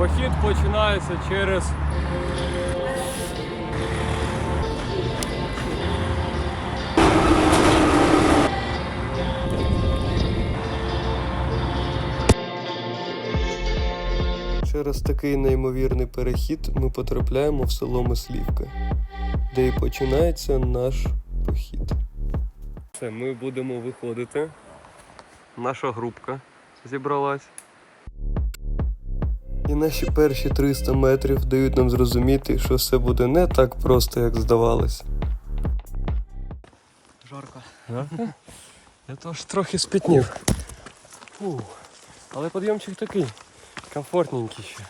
Похід починається через. Через такий неймовірний перехід ми потрапляємо в село Мислівка, де і починається наш похід. Все, ми будемо виходити. Наша групка зібралась. І наші перші 300 метрів дають нам зрозуміти, що все буде не так просто, як здавалось. Жарко. Я теж трохи спітнів. Фу. Але підйомчик такий. Комфортненький ще.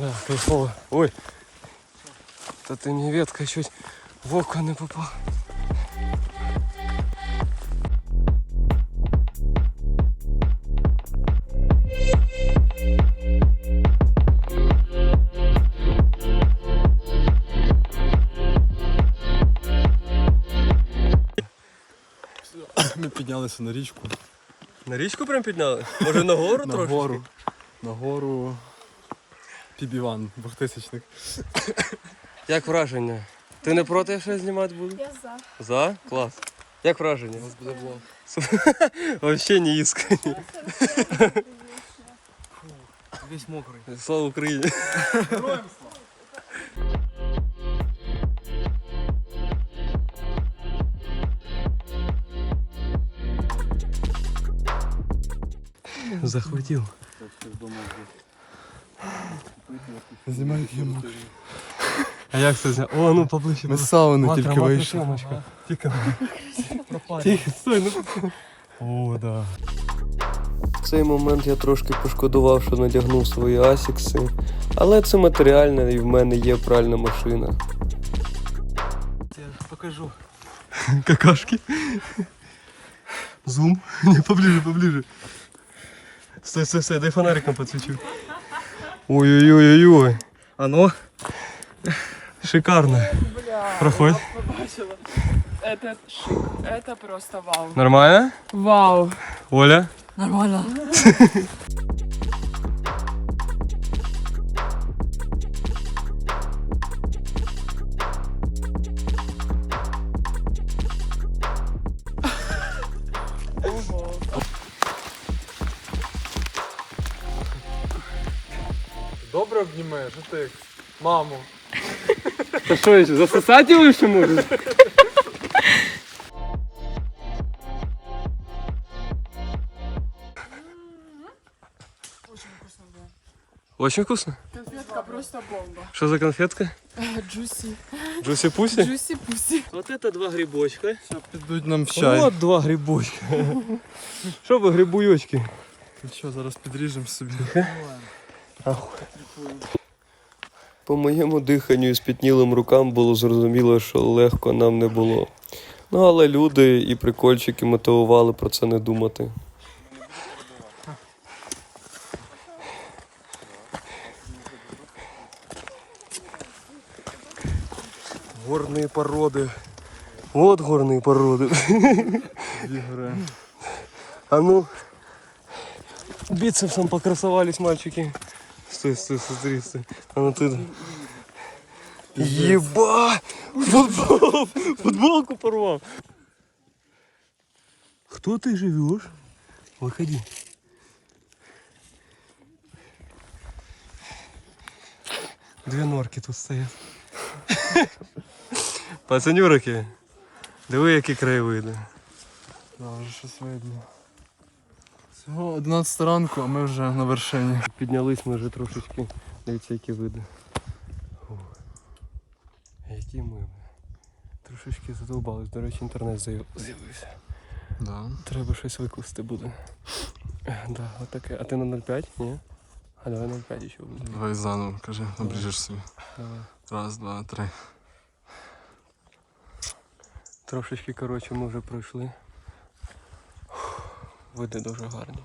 Да, кайфово. Ой. Та ти мені ветка чуть в око не попав. Піднялися на річку. На річку прям підняли? Може на гору На трошки? гору. На гору. Пібіван, двохтисячник. Як враження? Ти не проти, що я знімати буду? Я за. За? Клас. Як враження? У нас буде влог. Вообще не искренне. Весь мокрий. Слава Україні. Захватил. Знімай як я. А як це зняв? О, ну поближче. Ми з сауни тільки вийшли. сумочка. Тихо. Тихо, стой, ну. О, да. В цей момент я трошки пошкодував, що надягнув свої асікси, але це матеріальне і в мене є пральна машина. Покажу. Какашки. Зум. Не, поближе, поближе. Стой, стой, стой, дай фонариком подсвечу. Ой-ой-ой-ой-ой. Оно? Шикарно. Бля, Проходь. побачила. Это шик. Это просто вау. Нормально? Вау. Оля? Нормально. Добре обнімеш, а ти? Маму. Та що еще, засосать его еще можно? Очень вкусно. Конфетка просто бомба. Что за конфетка? Джуси. Джуси пуси? Джуси пуси. Вот это два грибочка. Підуть нам в чай. Вот два грибочка. Что вы грибуёчки? Ну що, зараз підріжемо собі. По моєму диханню і спітнілим рукам було зрозуміло, що легко нам не було. Ну але люди і прикольчики мотивували про це не думати. Горные породы. Вот горные породы. Дві гори. А ну, бицепсом покрасовались мальчики. Стой, стой, смотри, стой. А ну ты... Еба! Футбол, футболку порвал. Кто ты живешь? Выходи. Две норки тут стоят. Пацанюрики, диви, які краєвиди. Да, вже щось видно. Всього 11 ранку, а ми вже на вершині. Піднялись ми вже трошечки. Дивіться, які види. О, Які ми. Трошечки задовбались. До речі, інтернет з'явився. Да. Треба щось викласти буде. Да, отаке. А ти на 0,5? Ні? А давай 0,5 ще буде. Давай заново, кажи, обріжеш собі. Давай. Раз, два, три. Трошечки, коротше, ми вже пройшли. Види дуже гарні.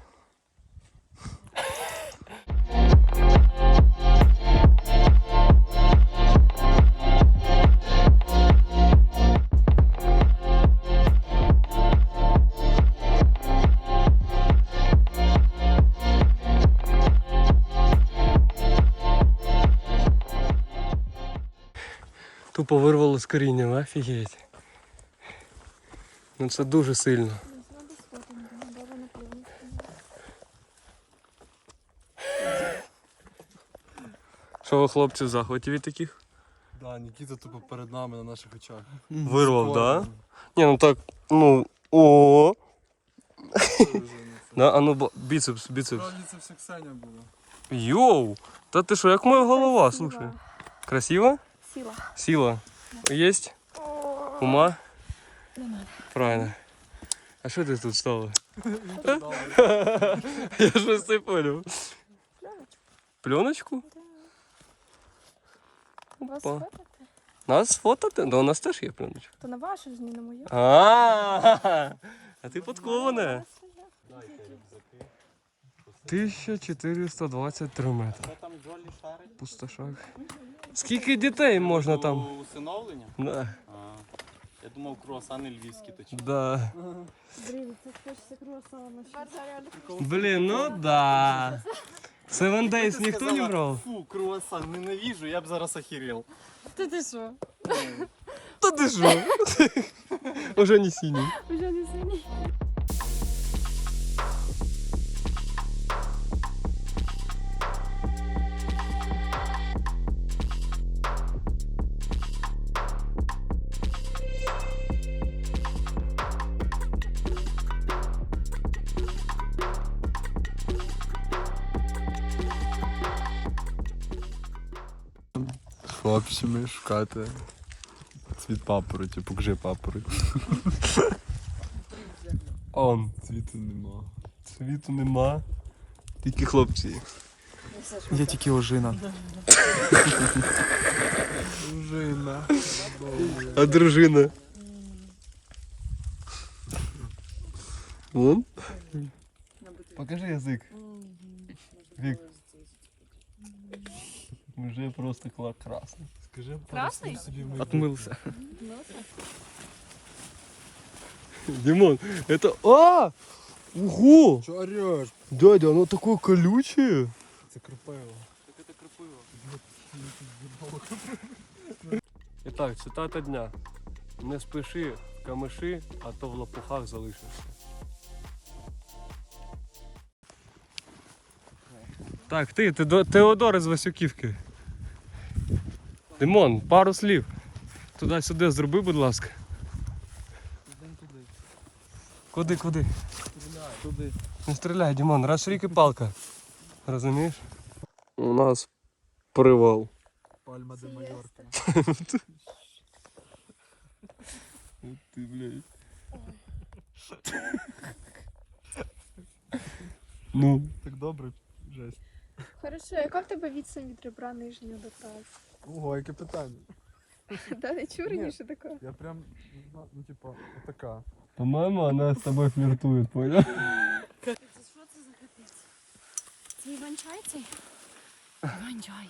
Тупо вирвало з корінням, офігеть. Ну це дуже сильно. Що ви, хлопці, в захваті від таких? Да, Нікіта тупо перед нами на наших очах. Вирвав, так? Да? Ні, ну так, ну. О. Да, а ну біцепс, біцепс. Справді це все Ксеня була. Йоу! Та ти що, як моя голова, слушай. Красиво? Сила. Сила. Есть? Ума? Правильно. А що ти тут стало? Я щось не понял. Пленочку? Вас Опа. фотати? Нас фотати? Да у нас теж є пленочка. То на вашу ж, не на мою. А, а ти подкована. 1423 метри. Там Джолі шарить Пустошак. Скільки дітей можна там? усиновлення? Да. А, я думав, круасани львівські точно. Да. Блін, це хочеться круасана. Блін, ну да. Seven Days ніхто не брав? Фу, круасан, ненавижу, я б зараз охерел. Та ти що? Та ти що? Уже не синій. Уже не сині. Хлопцями шукати цвіт папороті, покажи папороть. Он. Цвіту нема. Світу нема. Тільки хлопці. Я тільки ожина. Жина. А дружина? Вон. Покажи язик. Вік. Уже просто кла- красный. Скажи, Красний? собі ми. Отмився. Димон, это... А! Ого! Що ореш? Дядя, оно такое колючее. Це кропиво. І так, цитата дня. Не спіши в камиші, а то в лопухах залишишся. Так, ти, ти до- Теодор із Васюківки. Димон, пару слів. Туди-сюди зроби, будь ласка. Куди, куди? Туди. Не стріляй, Дімон, раз рік і палка. Розумієш? У нас привал. Пальма де Майорка. Ти, блядь. Ну, Так добре, жесть. Хорошо, яка в тебе відстань від ребра нижнього до тазу? Ого, яке питання. Да, не чув раніше такого? Я прям, ну типа, отака. по-моему, она с тобой флиртует, понял? Що це за капець? Це Іван-чай цей? Іван-чай.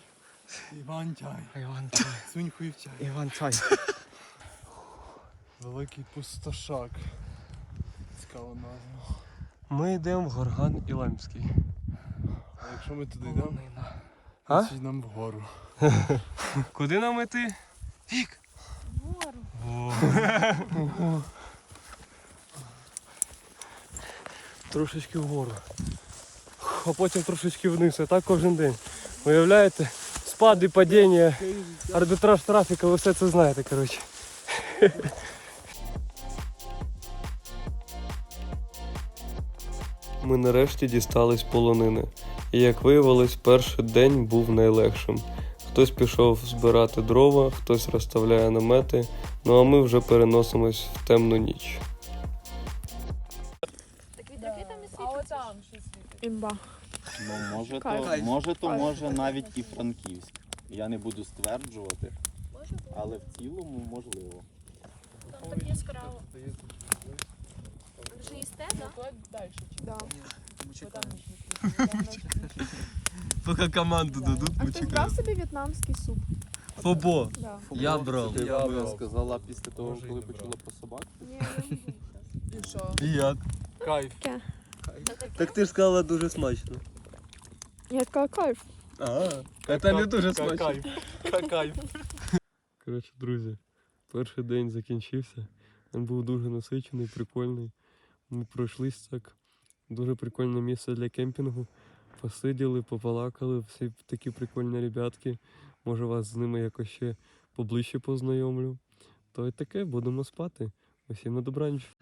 Іван чай. Іван чай. Сунь хуй в чай. Іван чай. Великий пустошак. Цікава назва. Ми йдемо в Горган Іламський. А якщо ми туди йдемо, А? нам вгору. Куди нам іти? Вік! Гору. Трошечки вгору. А потім трошечки вниз. І так кожен день. Уявляєте? Спади, падіння, арбітраж трафіка, ви все це знаєте, коротше. Ми нарешті дістались полонини. І як виявилось, перший день був найлегшим. Хтось пішов збирати дрова, хтось розставляє намети, ну а ми вже переносимось в темну ніч. Імба. Ну, може, то, може, то може навіть і Франківськ. Я не буду стверджувати, але в цілому можливо. Там так яскраво. Ви ж їсте, да? Туди. Да. Бо там. Поки команду дадуть, А хтось брав собі в'єтнамський суп? Фобо. Да. Я брав. Ти Я брав. сказала після того, Може, і коли не почула про собак? Ні, І що? І як? Кайф. Так ти ж сказала дуже смачно. Я така кайф. А, це не дуже смачно. Кайф. Кайф. Коротше, друзі, перший день закінчився. Він був дуже насичений, прикольний. Ми пройшлись так. Дуже прикольне місце для кемпінгу. Посиділи, побалакали, всі такі прикольні ребятки. Може вас з ними якось ще поближче познайомлю. То й таке, будемо спати. Усім на добраніч.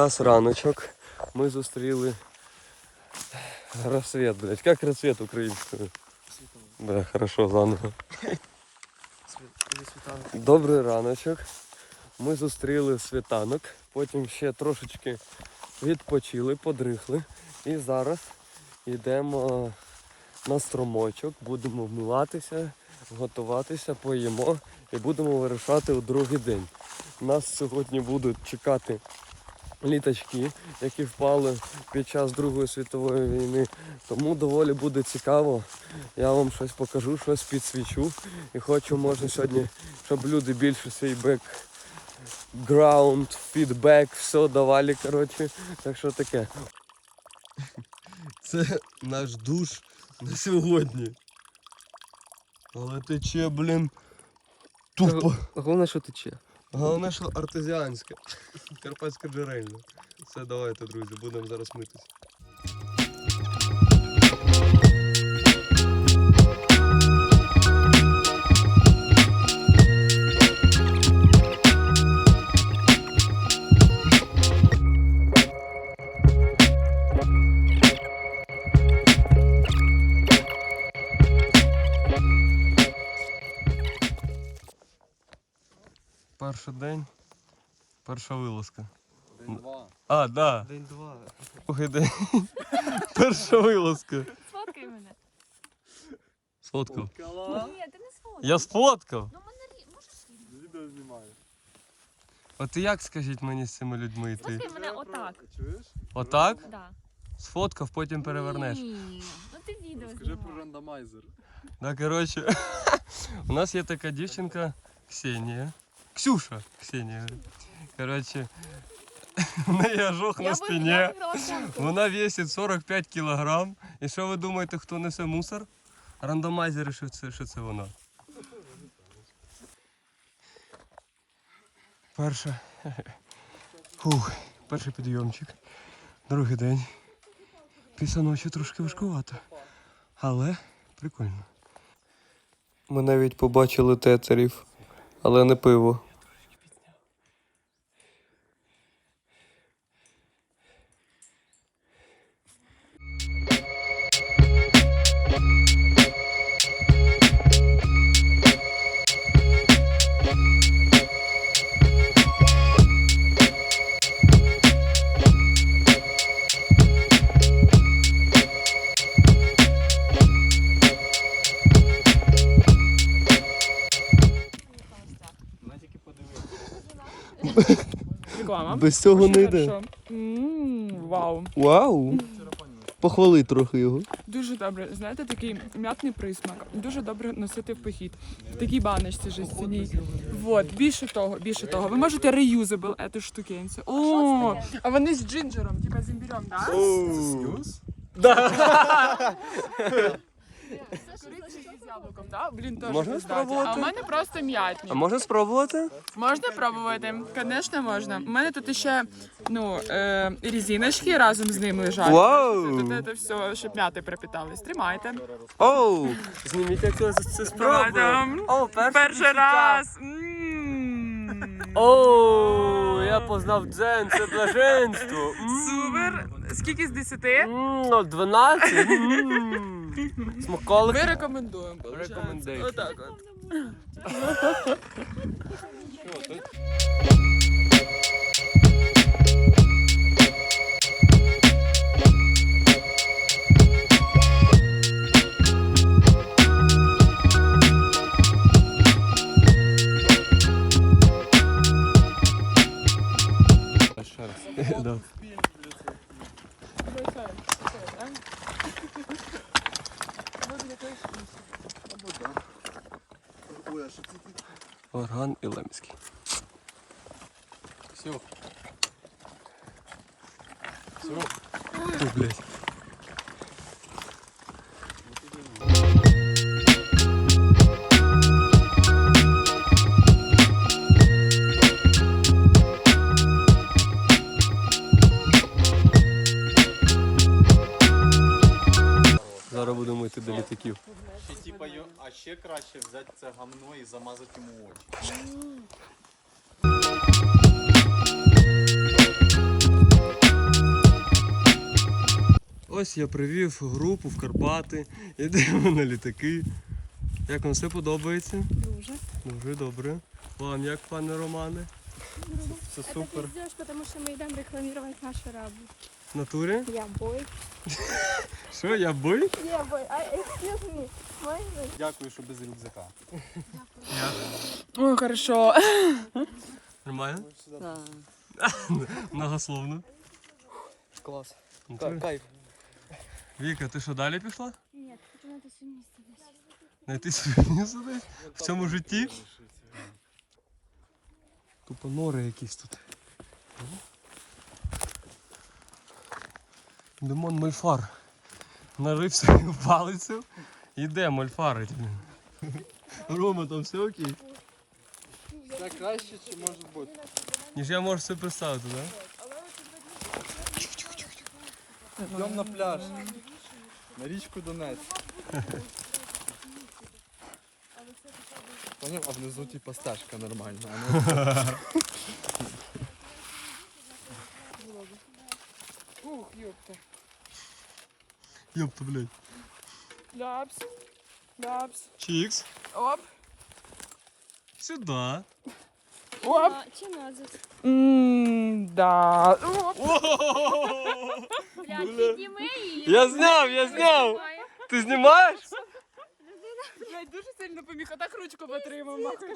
Нас раночок. Ми зустріли рассвет, блядь. Как рассвет українською? Да, хорошо, заново. Добрий раночок. Ми зустріли світанок, потім ще трошечки відпочили, подрихли. І зараз йдемо на струмочок, будемо вмиватися, готуватися, поїмо і будемо вирушати у другий день. Нас сьогодні будуть чекати літачки, які впали під час Другої світової війни. Тому доволі буде цікаво. Я вам щось покажу, щось підсвічу. І хочу, може, сьогодні, щоб люди більше свій бекграунд, фідбек, все давали, коротше. Так що таке. Це наш душ на сьогодні. Але тече, блін, тупо. Головне, що тече. Головне, що артезіанське. Карпатське джерельне. Все, давайте, друзі, будемо зараз митись. День, перша вилазка. День-два. А, да. День два. Другий день. Перша вилазка. Сфоткай мене. Сфоткав. Ні, ти не сфоткай. Я сфоткав. Ну мене можеш? Відео знімаю. От як скажіть мені з цими людьми йти? Сфоткай мене отак. Чуєш? Отак? Да. Сфоткав, потім перевернеш. Ні. Ну ти відео Скажи про рандомайзер. Да, коротше, у нас є така дівчинка Ксенія. Ксюша Ксенія. Коротше, у неї ожог на спині. Вона весить 45 кілограм. І що ви думаєте, хто несе мусор? Рандомайзери, що це, що це вона. Перша. Фух, перший підйомчик. Другий день. Після ночі трошки важкувато. Але прикольно. Ми навіть побачили тетерів, але не пиво. Без цього не йде. хорошо. М, Вау. Вау! Похвали трохи його. Дуже добре. Знаєте, такий м'ятний присмак. Дуже добре носити в похід. В такій баночці жестяній. Вот, більше того, більше того. Ви можете reusable эту штукенцю. О, а вони з джинджером, типа з імбірем, да? Коричневі з яблуком, да? Блін, теж Можна спробувати? А у мене просто м'ятні. А можна спробувати? Можна пробувати? Звісно, можна. У мене тут ще ну, е, резиночки разом з ним лежать. Вау! Тут це все, щоб м'яти пропитались. Тримайте. Оу! Зніміть, як це, це спробую. О, Перший раз. М. Оу, я познав дзен, це блаженство. Супер. Скільки з 10? М, 12. М. Смаколик. Ми рекомендуємо. Recommendation. Отак от. Ще раз. Да. Орган і Лемський. Все. Ти, блядь. Зараз до літаків. Ще, типа, йо- а ще краще взяти це гамно і замазати йому очі. Ось я привів групу в Карпати, йдемо на літаки. Як вам все подобається? Дуже. Дуже добре. Вам як, пане Романе? Все Это супер. пиздешь, потому что мы идем рекламировать нашу рабу. В натурі? Я бой. Що, я бой? Я бой. А, excuse me. Можно? Дякую, що без рюкзака. Ой, хорошо. Нормально? Многословно. Клас. Ну, Ка- ти- Кайф. Віка, ти що далі пішла? Нет, хочу на свое место дать. Знайти собі місце десь? В цьому житті? Тупо нори якісь тут. Димон Мольфар. Нарив свою палицю. Іде мольфарить. Рома, там все окей? Це краще, чи може бути? Ніж я можу собі представити, так? Йдемо на пляж. На річку Донець. Поняв, а внизу типа стежка нормальна. ёпта. Ёпта, блядь. Ляпс. Ляпс. Чікс. Оп. Сюда. Оп. А, Чем назад? Ммм, да. Оп. Блядь, підніми її. Я зняв, я зняв. Ти знімаєш? Блядь, дуже сильно поміг, а так ручку потримав. нахуй.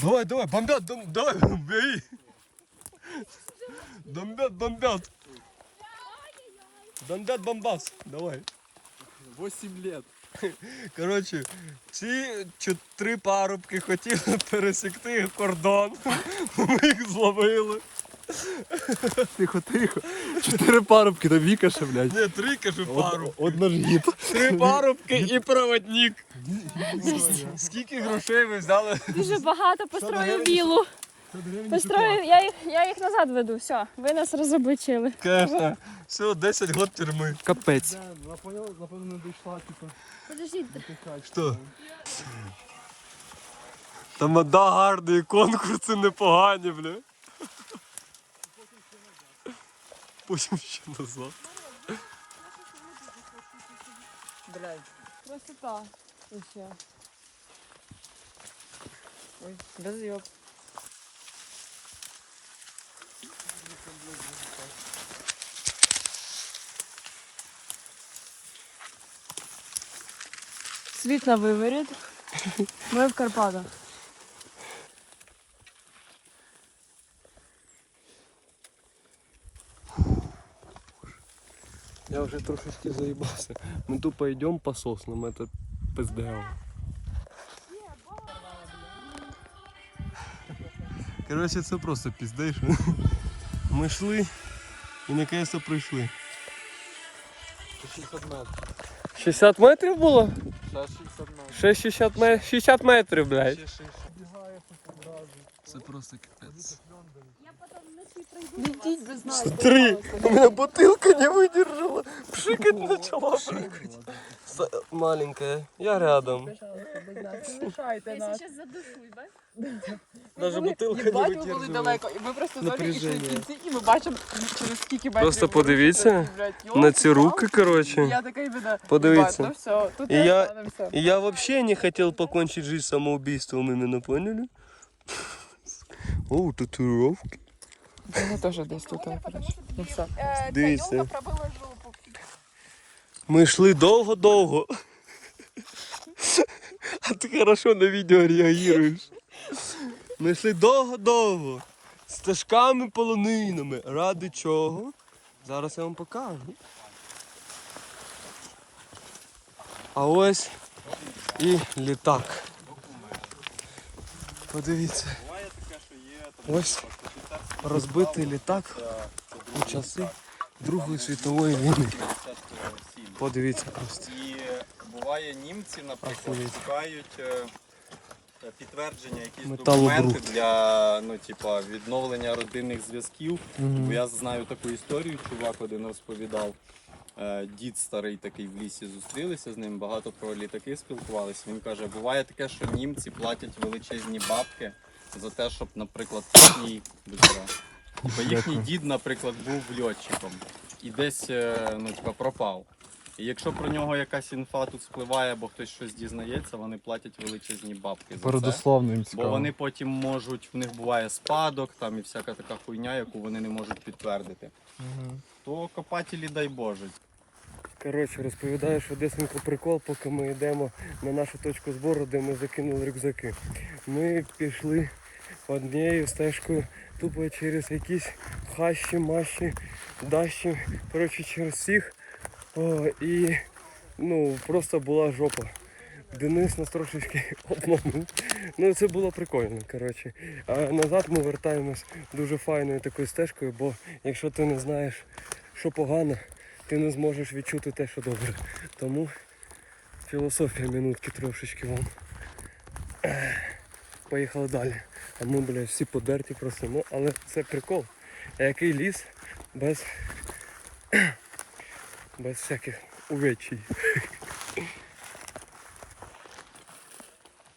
Давай, давай, бомбят, дом, давай, бей. Бомбят, бомбят. Бомбят, бомбас. Давай. 8 лет. Коротше, ці чотири парубки хотіли пересікти кордон. Ми їх зловили. Тихо, тихо. Чотири парубки, та Віка ще, блядь. Ні, три кажу парубки. От наш гід. Три парубки і проводник. Скільки грошей ви взяли? Дуже багато построю вілу. Построю, я їх, я їх назад веду. Все, ви нас розобличили. Каже, все, 10 год тюрми. Капець. Напевно, не дійшла, типу. Подождіть, Що? Тамада гарний, конкурси непогані, бля. Потім ще назад. Красота. Еще. Ой, разъеб. Світ на виворіт. Ми в Карпатах. Я вже трошечки заїбався. Ми тупо йдемо по соснам, это пиздево. Коротше, це просто піздейш. Ми йшли і наконец прийшли. 60 метрів. 60 метрів було? Ще 60 метрів. Ще 60 метрів, блядь. Це просто. Летіть без нас. Три. У меня бутылка не выдержала. Пшикать начала. С- Маленькая. Я рядом. Лишайте нас. зараз задушуй, бачиш? Даже бутылка не Їбать, ви були выдерживала. далеко. І ми просто зорі йшли в Напряження. кінці, і ми бачимо через скільки метрів. Просто ми подивіться рухаємося, блядь, На ці йолки-палки. руки, короче. Я така іменно, Подивіться. «Єбать, Ну все, тут І і я- останемося. И я вообще не хотел покончить жизнь самоубийством, именно поняли? О, татуировки. Ми теж десь тут, коротше. Ну все. Дивіться. Ми йшли довго-довго. А ти хорошо на відео реагуєш. Ми йшли довго-довго. Стежками полонинами. Ради чого? Зараз я вам покажу. А ось і літак. Подивіться. Ось розбитий літак у часи Другої світової війни. Подивіться просто. І буває німці, наприклад, шукають е, підтвердження, якісь документи для ну, типа, відновлення родинних зв'язків. Бо я знаю таку історію, чувак один розповідав. Е, Дід старий такий в лісі зустрілися з ним, багато про літаки спілкувалися. Він каже, буває таке, що німці платять величезні бабки за те, щоб, наприклад, їхній. Типа, їхній дід, наприклад, був льотчиком і десь е, ну, типа, пропав. І якщо про нього якась інфа тут спливає, або хтось щось дізнається, вони платять величезні бабки. За. Передословно їм Бо вони потім можуть, в них буває спадок там і всяка така хуйня, яку вони не можуть підтвердити. То копателі, дай Боже. Коротше, розповідаю швидесенько прикол, поки ми йдемо на нашу точку збору, де ми закинули рюкзаки. Ми пішли однією стежкою тупо через якісь хащі, маші, дащі, коротше, через всіх. О, і ну, просто була жопа. Денис нас трошечки обманув. Ну це було прикольно. коротше. А назад ми вертаємось дуже файною такою стежкою, бо якщо ти не знаєш, що погано, ти не зможеш відчути те, що добре. Тому філософія минутки трошечки вам. Поїхали далі. А ми, блядь, всі подерті просто. Ну, але це прикол. А який ліс без, без всяких увечій.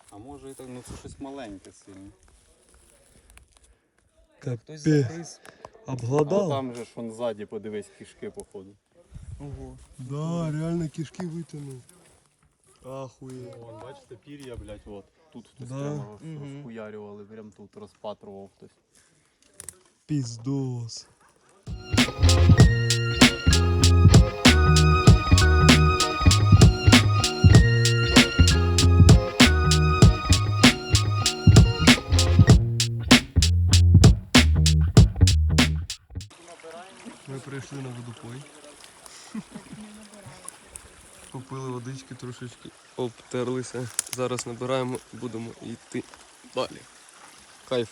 А може і так, ну це щось маленьке сильно. Капець. А Обгладав? там же ж вон ззаді, подивись, кішки походу. Да, реально кишки витягнув. Ахує. Вон, бачите, пір'я, блядь, от. Тут хтось Да. прямо роз- розхуярювали, прям тут розпатрував хтось. Піздос. Ми прийшли на водопой. Попили водички трошечки, обтерлися. Зараз набираємо і будемо йти далі. Кайф.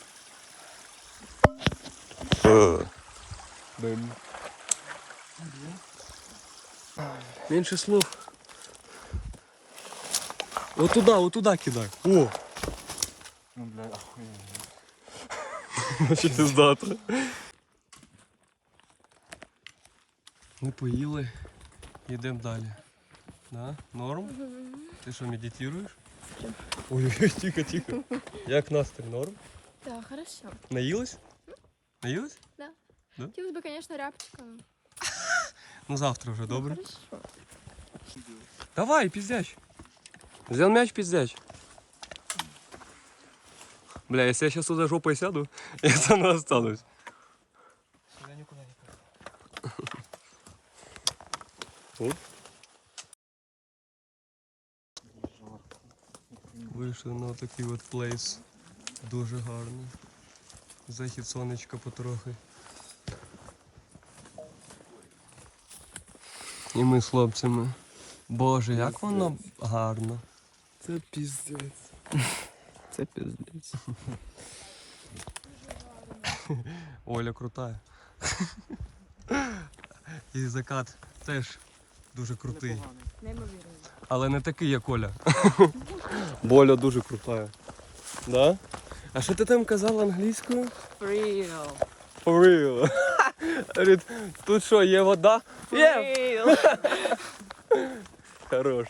Бем. Менше слов. Вот туда, вот туда кидай. О! Ну, бля, ахуєнно. Вообще пиздато. Ми поїли, йдемо далі. Да? Норм? Ти що, медитуєш? Ой-ой, тихо, тихо. Як настрій, норм? Да, хорошо. Наїлась? Наїлась? Хотелось бы, конечно, рябчика. Ну завтра вже, добре? Хорошо. Давай, пиздяч. Взял мяч, пиздяч. Бля, если я сейчас туда жопой сяду, я там и останусь. Я нікуди не пойду. Вийшли на такий от плейс. Дуже гарний. Захід сонечка потрохи. І ми з хлопцями. Боже, як воно гарно. Це піздець. Це пиздець. Оля крута. І закат теж дуже крутий. Але не такий, як Оля. Боля дуже крута. Да? А що ти там казала англійською? Real. For real. Говорить, тут що, є вода? Є! Хорош.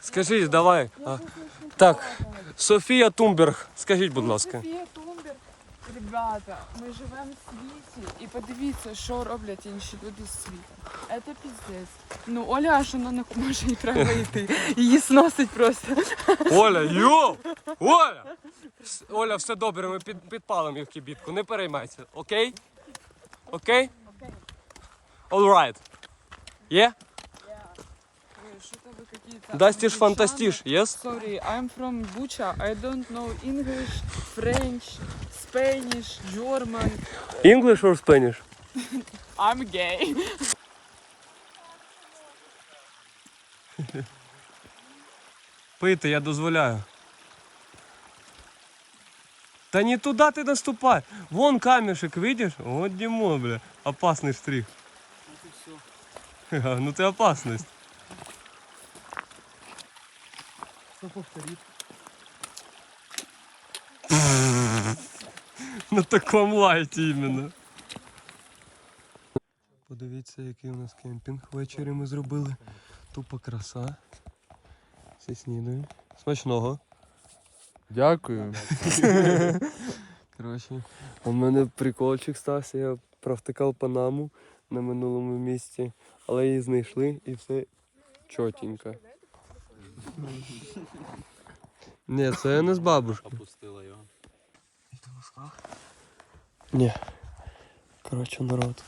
Скажіть, давай. А, так, Софія Тумберг, скажіть, будь ласка. Софія Тумбер. Ребята, ми живемо в світі і подивіться, що роблять інші люди з світу. Це піздець. Ну, Оля аж вона не може і прямо йти. Її сносить просто. Оля, йо! Оля! Оля, все добре, ми під, підпалимо їх кибітку, не переймайся, окей? Окей? All right. Є? Дастиш фантастиш, yes? Sorry, I'm from Bucha. I don't know English, French, Spanish, German. English or Spanish? I'm gay. Пийте, я дозволяю. Та не туди ти наступай. Вон камешек, видиш? Вот Дімо, бля. Опасний штрих. Ну ти опасність. На такому лайті іменно. Подивіться, який у нас кемпінг ввечері ми зробили. Тупо краса. Всі снідаємо. Смачного. Дякую. Коротше, у мене прикольчик стався, я провтикав панаму на минулому місці, але її знайшли і все чотенько. Ні, це не з бабушки. Опустила його. Ні. Коротше, народ.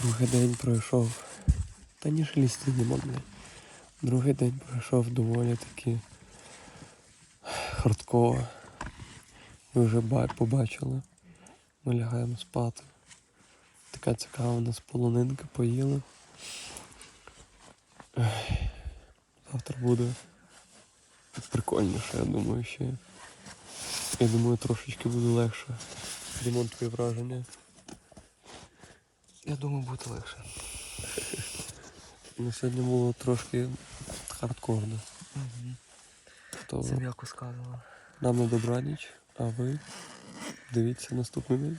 Другий день пройшов. Та ніж лізти нема, блядь. Другий день пройшов доволі таки хардково. Ви вже побачили. Ми лягаємо спати. Така цікава у нас полонинка, поїли. Завтра буде прикольніше, я думаю, ще. Я думаю, трошечки буде легше. Дімон, твої враження. Я думаю, буде легше. Ну, сьогодні було трошки хардкорно. То Це м'яко сказано. нам на добраніч, а ви дивіться наступний день.